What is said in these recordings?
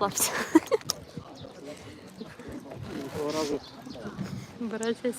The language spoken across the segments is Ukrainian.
розслабся. Того разу Браття і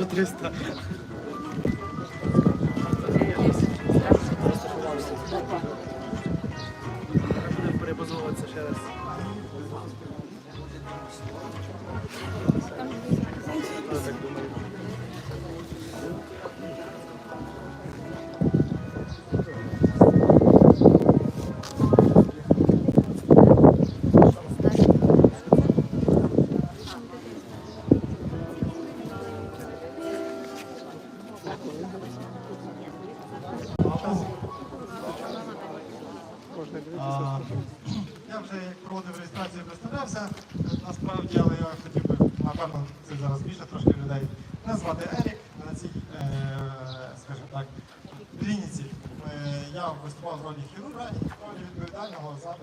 Що 300? Будемо перебазовуватися раз.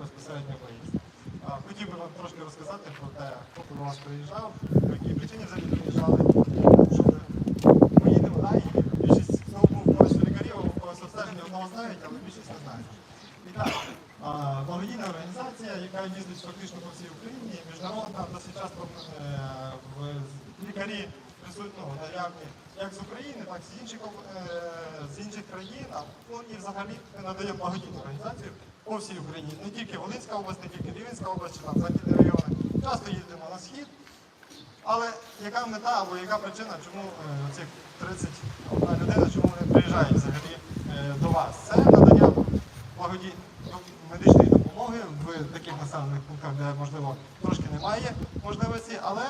Безпосередньо виїзд. Хотів би вам трошки розказати про те, хто до вас приїжджав, по якій причині взагалі приїжджали, щоб ми їдемо да, і більшість цього був когось лікарів, обстеження одного знають, але більшість не знають. І так, благодійна організація, яка їздить фактично по всій Україні, міжнародна, досить часто е, лікарі присутні ну, наявні як з України, так і з інших, е, з інших країн, а ну, і взагалі ми надаємо благодійну організацію по всій Україні. Не тільки Волинська область, не тільки Рівненська область, чи там західні райони. Часто їздимо на схід. Але яка мета або яка причина, чому е, цих 31 людина, чому вони приїжджають взагалі е, до вас? Це надання благоді... медичної допомоги в таких населених пунктах, де можливо трошки немає можливості, але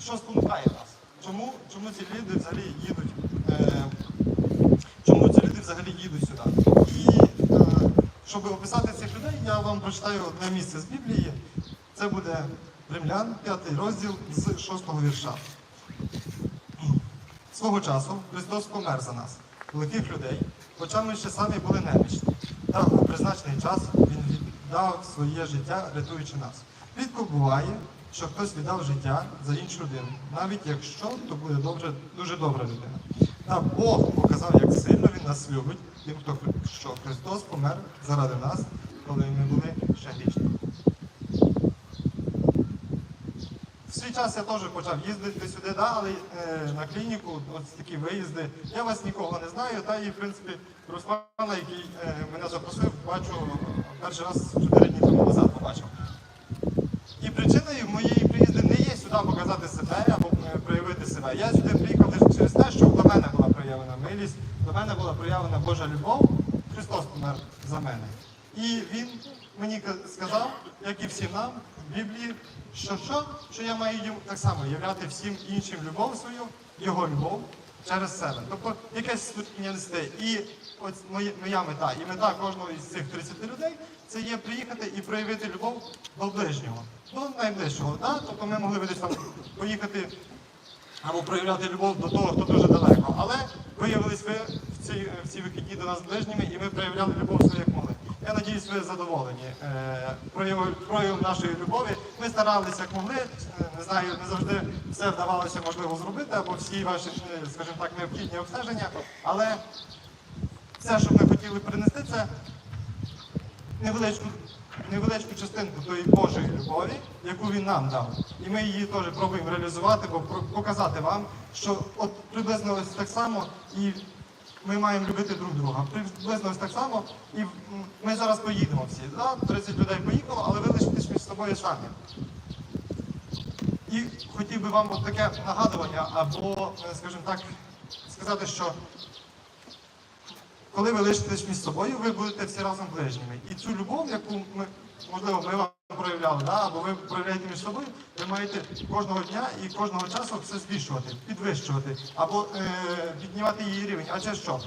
що спонукає нас? Чому, чому ці люди взагалі їдуть? Е, чому ці люди взагалі їдуть сюди? Щоб описати цих людей, я вам прочитаю одне місце з Біблії. Це буде Римлян, 5 розділ з 6 вірша. Свого часу Христос помер за нас, великих людей, хоча ми ще самі були немічні. Та у призначений час Він віддав своє життя, рятуючи нас. Рідко буває, що хтось віддав життя за іншу людину, навіть якщо то буде добре, дуже добра людина. Та Бог показав, як сильно Він нас любить, тим, що Христос помер заради нас, коли ми були ще грішні. В свій час я теж почав їздити сюди, да, але е, на клініку, ось такі виїзди. Я вас нікого не знаю, та і в принципі Руслана, який е, мене запросив, бачу перший раз 4 дні тому назад побачив. І причиною моєї приїзди не є сюди показати себе або е, проявити себе. Я сюди приїхав через те, що до мене проявлена милість, до мене була проявлена Божа любов, Христос помер за мене. І він мені сказав, як і всім нам в Біблії, що що, що я маю йому так само являти всім іншим любов свою, його любов через себе. Тобто якесь служіння нести. І ось моя, мета, і мета кожного із цих 30 людей це є приїхати і проявити любов до ближнього, до найближчого. Да? Тобто ми могли би десь там поїхати або проявляти любов до того, хто дуже далеко. Але виявились ви в ці, в ці вихідні до нас ближніми, і ми проявляли любов свою як могли. Я надіюсь, ви задоволені е, проявом, проявом нашої любові. Ми старалися як могли. Е, Не знаю, не завжди все вдавалося можливо зробити, або всі ваші, е, скажімо так, необхідні обстеження. Але все, що ми хотіли принести, це невеличку, невеличку частинку тої Божої любові, яку він нам дав. І ми її теж пробуємо реалізувати, бо показати вам, що от приблизно ось так само і ми маємо любити друг друга. Приблизно ось так само, і ми зараз поїдемо всі. Да? 30 людей поїхало, але ви лишитесь між собою самі. І хотів би вам от таке нагадування, або, е, скажімо так, сказати, що коли ви лишитесь між собою, ви будете всі разом ближніми. І цю любов, яку ми, можливо, ми вам проявляли, да? або ви проявляєте між собою, ви маєте кожного дня і кожного часу все збільшувати, підвищувати, або е, піднімати її рівень. Адже що?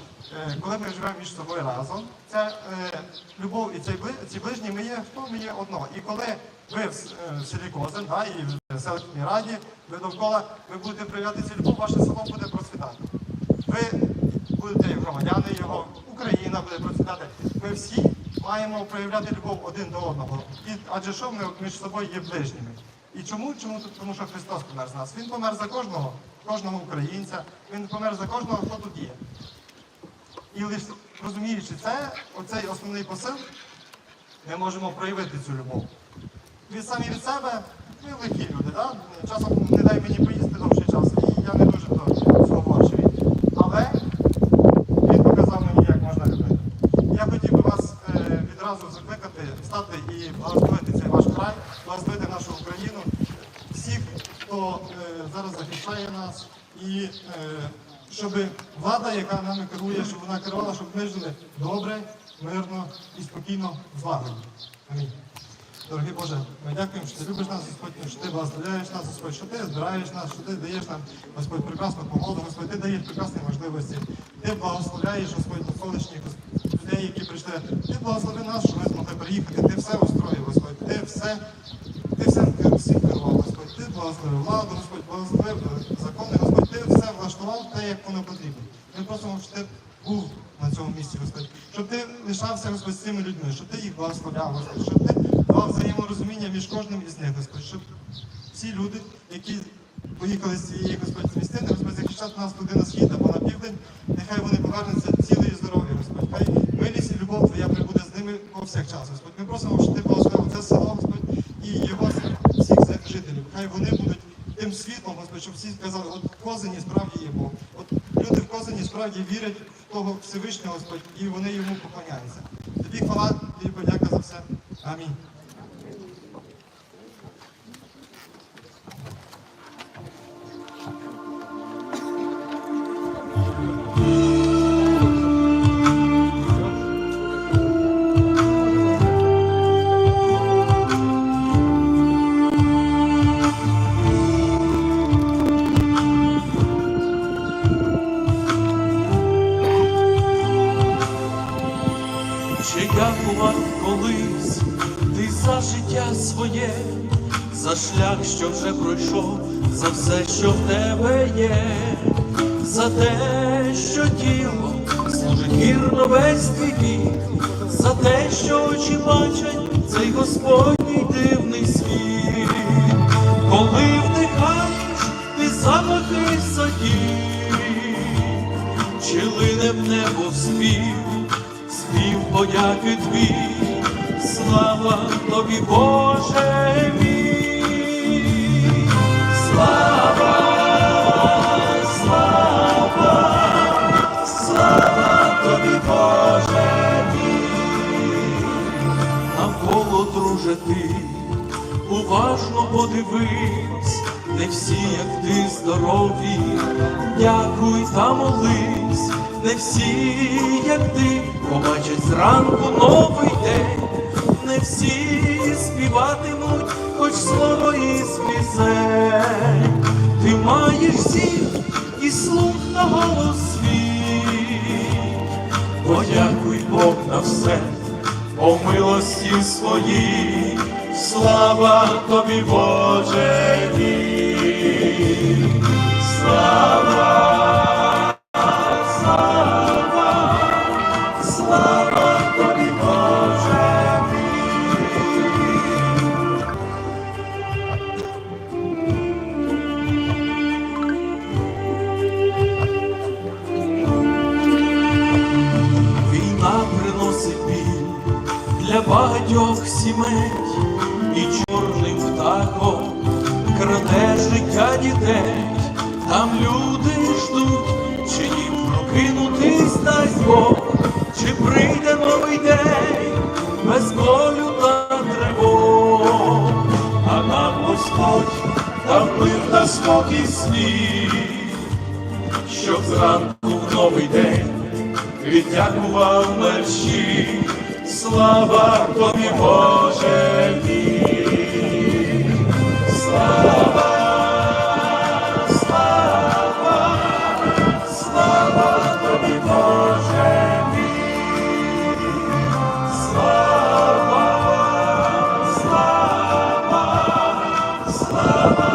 Е, коли ми живемо між собою разом, ця е, любов і цей ці ближні ми є хто ми є одно. І коли ви в, е, селі Козин, да, і в селищній раді, ви довкола, ви будете проявляти цю любов, ваше село буде процвітати. Ви будете громадяни його, Україна буде процвітати. Ми всі маємо проявляти любов один до одного. І адже що ми між собою є ближніми. І чому? Чому? Тому що Христос помер за нас. Він помер за кожного, кожного українця, він помер за кожного, хто тут є. І лише розуміючи це, оцей основний посил, ми можемо проявити цю любов. Від самі від себе, ми лихі люди, да? часом не дай мені поїсти довший час, і я не дуже то зговорчивий. Але він показав мені, як можна любити. Я хотів би вас е, відразу закликати, встати і благословити цей ваш край, благословити нашу Україну, всіх, хто е, зараз захищає нас, і е, щоб влада, яка нами керує, щоб вона керувала, щоб ми жили добре, мирно і спокійно в злагоді. Амінь. Дорогий Боже, ми дякуємо, що ти любиш нас, Господь, що ти благословляєш нас, Господь, що ти збираєш нас, що ти даєш нам, Господь, прекрасну погоду, Господь, ти даєш прекрасні можливості. Ти благословляєш, Господь, навколишніх людей, які прийшли. Ти благослови нас, що ми змогли приїхати. Ти все устроїв, Господь, ти все, ти все керував, благословив владу, Господь, благословив закони, Господь, ти все влаштував те, як воно потрібно. Ми просимо, щоб ти був на цьому місці, Господь, щоб ти лишався, Господь, з цими людьми, щоб ти їх благословляв, Господь, щоб ти давав взаєморозуміння між кожним із них, Господь, щоб всі люди, які поїхали з цієї Господь містини, Господь, захищати нас туди на схід або на південь, нехай вони повернуться цілі і здорові, Господь. Хай милість і любов Твоя прибуде з ними повсякчас, Господь. Ми просимо, щоб ти благословив це село, Господь, і його жителів. Хай вони будуть тим світлом, Господь, щоб всі сказали, от в Козині справді є Бог. От люди в Козині справді вірять в того Всевишнього, Господь, і вони йому поклоняються. Тобі хвала, тобі подяка за все. Амінь. За все, що в тебе є, за те, що тіло служить вірно весь твій вік, за те, що очі бачать цей Господній дивний світ, коли вдихаєш, ти запахи садів, чи лине в небо спів, спів подяки твій, слава тобі, Боже мій, ти, уважно подивись, не всі, як ти здорові, дякуй та молись, не всі, як ти, побачать зранку новий день, не всі співатимуть, хоч слово із пісень, ти маєш зір і слух на голос свій, подякуй Бог на все, по милості своїй, слава тобі, Боже мій, слава, багатьох сімей і чорним птахом краде життя дітей. Там люди ждуть, чи їм прокинутись дасть Бог, чи прийде новий день без болю та тривог. А нам Господь дав мир та спокій свій, щоб зранку в новий день віддякував мерщі, слава тобі, Боже мій, слава, слава, слава тобі, Боже мій, слава, слава, слава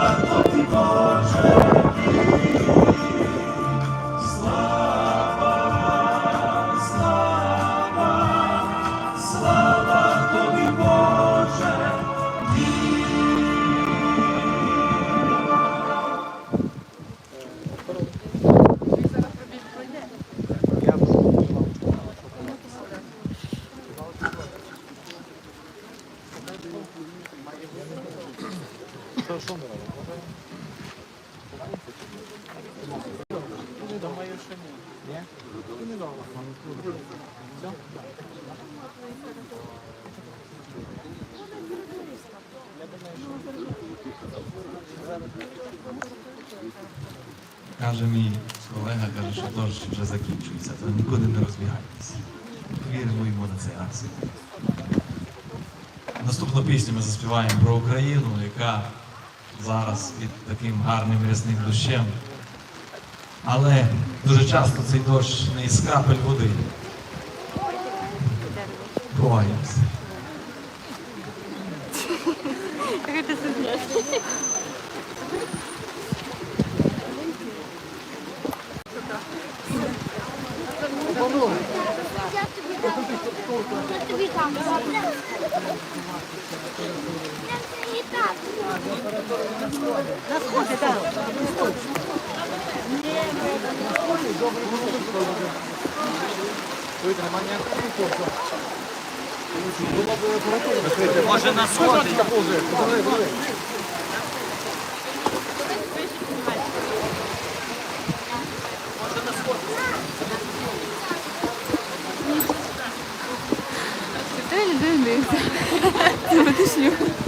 Каже мій колега, каже, що дощ вже закінчується, то нікуди не розбігайтеся. Віримо йому на цей раз. Наступну пісню ми заспіваємо про Україну, яка зараз під таким гарним рясним дощем. Але дуже часто цей дощ не із крапель води. Ховаємося. Я тобі там. На сході, так. Може на сході. Ти людей дивиться. Ти шлюб.